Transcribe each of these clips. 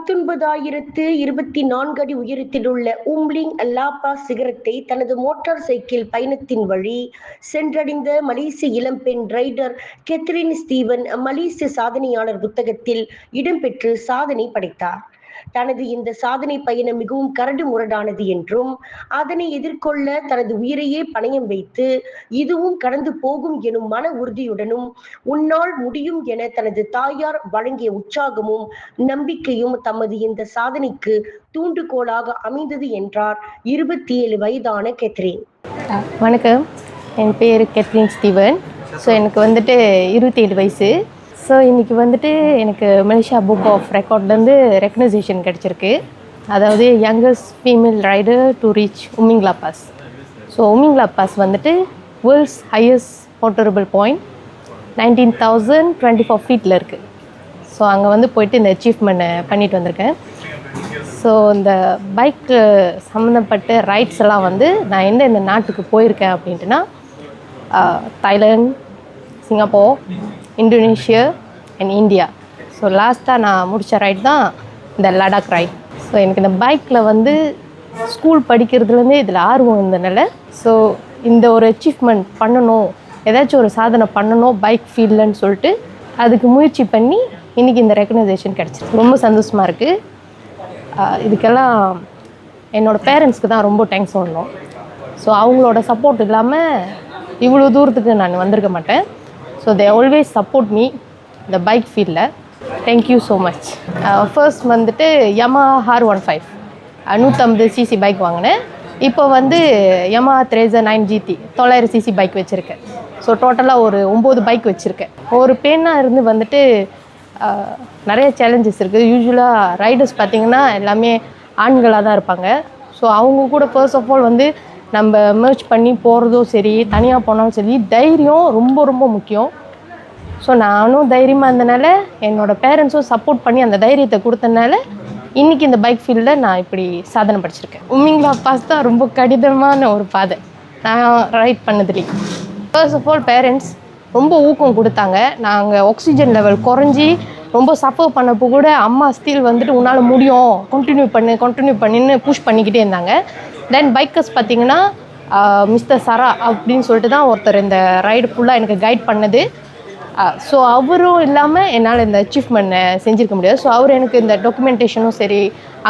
பத்தொன்பதாயிரத்து இருபத்தி நான்கு அடி உயரத்திலுள்ள உம்லிங் லாப்பா சிகரத்தை தனது மோட்டார் சைக்கிள் பயணத்தின் வழி சென்றடைந்த மலேசிய இளம்பெண் ரைடர் கெத்ரின் ஸ்டீவன் மலேசிய சாதனையாளர் புத்தகத்தில் இடம்பெற்று சாதனை படைத்தார். தனது இந்த சாதனை பயணம் மிகவும் கரடு முரடானது என்றும் அதனை எதிர்கொள்ள தனது உயிரையே பணயம் வைத்து இதுவும் கடந்து போகும் எனும் மன உறுதியுடனும் உன்னால் முடியும் என தனது தாயார் வழங்கிய உற்சாகமும் நம்பிக்கையும் தமது இந்த சாதனைக்கு தூண்டுகோலாக அமைந்தது என்றார் இருபத்தி ஏழு வயதான கெத்ரின். வணக்கம். என் பேர் கெத்ரின் ஸ்டீவன். ஸோ எனக்கு வந்துட்டு இருபத்தேழு வயசு. ஸோ இன்றைக்கி வந்துட்டு எனக்கு மலேசியா புக் ஆஃப் ரெக்கார்ட்லேருந்து ரெக்கனைசேஷன் கிடச்சிருக்கு. அதாவது youngest female rider to reach உமிங்லா pass so உமிங்லா pass வந்துட்டு world's highest motorable point nineteen thousand twenty four ஃபீட்டில் இருக்குது ஸோ அங்கே வந்து போயிட்டு இந்த அச்சீவ்மெண்ட்டை பண்ணிட்டு வந்திருக்கேன். ஸோ இந்த பைக்கு சம்மந்தப்பட்ட ரைட்ஸ் எல்லாம் வந்து நான் எந்த இந்த நாட்டுக்கு போயிருக்கேன் அப்படின்ட்டுனா Thailand Singapore Indonesia and India so லாஸ்ட்டாக நான் முடித்த ரைட் தான் இந்த லடாக் ரைட் ஸோ எனக்கு இந்த பைக்கில் வந்து ஸ்கூல் படிக்கிறதுலேருந்தே இதில் ஆர்வம் இருந்தனால ஸோ இந்த ஒரு அச்சீவ்மெண்ட் பண்ணணும் ஏதாச்சும் ஒரு சாதனை பண்ணணும் பைக் ஃபீல்டுன்னு சொல்லிட்டு அதுக்கு முயற்சி பண்ணி இன்றைக்கி இந்த ரெக்கக்னைசேஷன் கிடச்சிருக்கு. ரொம்ப சந்தோஷமாக இருக்குது இதுக்கெல்லாம் என்னோடய பேரண்ட்ஸ்க்கு தான் ரொம்ப தேங்க்ஸ் சொல்லணும். ஸோ அவங்களோட சப்போர்ட் இல்லாமல் இவ்வளோ தூரத்துக்கு நான் வந்திருக்க மாட்டேன். So they always support me இந்த பைக் ஃபீல்டில் thank you so much first வந்துட்டு யமா ஹார் ஒன் ஃபைவ் நூற்றம்பது சிசி பைக் வாங்கினேன். இப்போ வந்து யமா த்ரேசர் நைன் ஜிடி தொள்ளாயிரம் சிசி பைக் வச்சுருக்கேன். ஸோ டோட்டலாக ஒரு ஒம்பது பைக் வச்சுருக்கேன். ஒரு பெண்ணாக இருந்து வந்துட்டு uh, நிறைய சேலஞ்சஸ் இருக்குது. யூஸ்வலாக ரைடர்ஸ் பார்த்திங்கன்னா எல்லாமே ஆண்களாக தான் இருப்பாங்க. ஸோ அவங்க கூட ஃபர்ஸ்ட் ஆஃப் ஆல் வந்து நம்ம merge பண்ணி போகிறதும் சரி தனியாக போனாலும் சரி தைரியம் ரொம்ப ரொம்ப முக்கியம். ஸோ நானும் தைரியமாக இருந்தனால என்னோடய பேரண்ட்ஸும் சப்போர்ட் பண்ணி அந்த தைரியத்தை கொடுத்தனால இன்றைக்கி இந்த பைக் ஃபீல்டில் நான் இப்படி சாதனை படிச்சிருக்கேன். உமிங்களா பாஸ் தான் ரொம்ப கடினமான ஒரு பாதை. நான் ரைட் பண்ணதுலேயே. ஃபர்ஸ்ட் ஆஃப் ஆல் பேரண்ட்ஸ் ரொம்ப ஊக்கம் கொடுத்தாங்க. நாங்கள் ஆக்சிஜன் லெவல் குறைஞ்சி ரொம்ப சஃபர் பண்ணப்போ கூட அம்மா ஸ்டீல் வந்துட்டு உன்னால் முடியும். கண்டினியூ பண்ணு கண்டினியூ பண்ணுன்னு புஷ் பண்ணிக்கிட்டே இருந்தாங்க. தென் பைக்கர்ஸ் பார்த்தீங்கன்னா மிஸ்டர் சரா அப்படின்னு சொல்லிட்டு தான் ஒருத்தர் இந்த ரைடு ஃபுல்லாக எனக்கு கைட் பண்ணது. ஸோ அவரும் இல்லாமல் என்னால் இந்த அச்சீவ்மெண்ட்டை செஞ்சுருக்க முடியாது. ஸோ அவர் எனக்கு இந்த டாக்குமெண்டேஷனும் சரி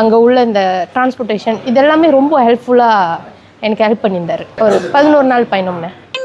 அங்கே உள்ள இந்த டிரான்ஸ்போர்ட்டேஷன் இதெல்லாமே ரொம்ப ஹெல்ப்ஃபுல்லாக எனக்கு ஹெல்ப் பண்ணியிருந்தார். ஒரு பதினோரு நாள் பயணம்னு.